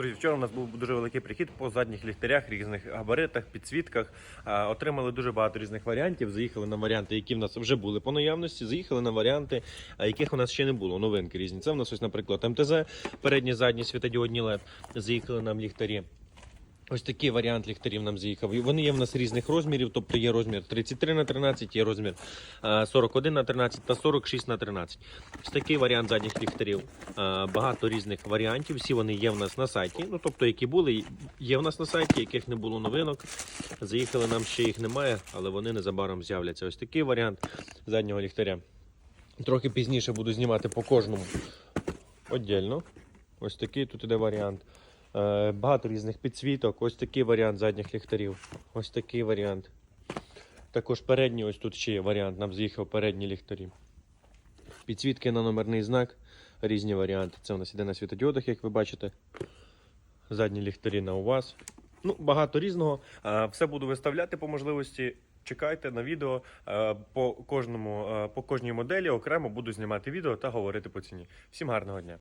Друзі, вчора у нас був дуже великий прихід по задніх ліхтарях, різних габаритах, підсвітках. Отримали дуже багато різних варіантів. Заїхали на варіанти, які в нас вже були по наявності. Заїхали на варіанти, яких у нас ще не було. Новинки різні. Це в нас ось, наприклад, МТЗ, передні, задні світодіодні LED. Заїхали нам ліхтарі. Ось такий варіант ліхтарів нам заїхав. Вони є в нас різних розмірів, тобто є розмір 33 на 13, є розмір е, 41 на 13 та 46 на 13. Ось такий варіант задніх ліхтарів. Е, Багато різних варіантів. Всі вони є в нас на сайті. Ну тобто, які були, є в нас на сайті, яких не було новинок. Заїхали, нам ще їх немає, але вони незабаром з'являться. Ось такий варіант заднього ліхтаря. Трохи пізніше буду знімати по кожному віддільно. Ось такий тут іде варіант. Е, Багато різних підсвіток. Ось такий варіант задніх ліхтарів. Ось такий варіант. Також передній, ось тут ще є варіант. Нам з'їхав передні ліхтарі. Підсвітки на номерний знак. Різні варіанти. Це у нас іде на світодіодах, як ви бачите. Задні ліхтарі на УВАЗ. Ну, багато різного. Е, Все буду виставляти по можливості. Чекайте на відео Е, по кожному, по кожній моделі окремо буду знімати відео та говорити по ціні. Всім гарного дня!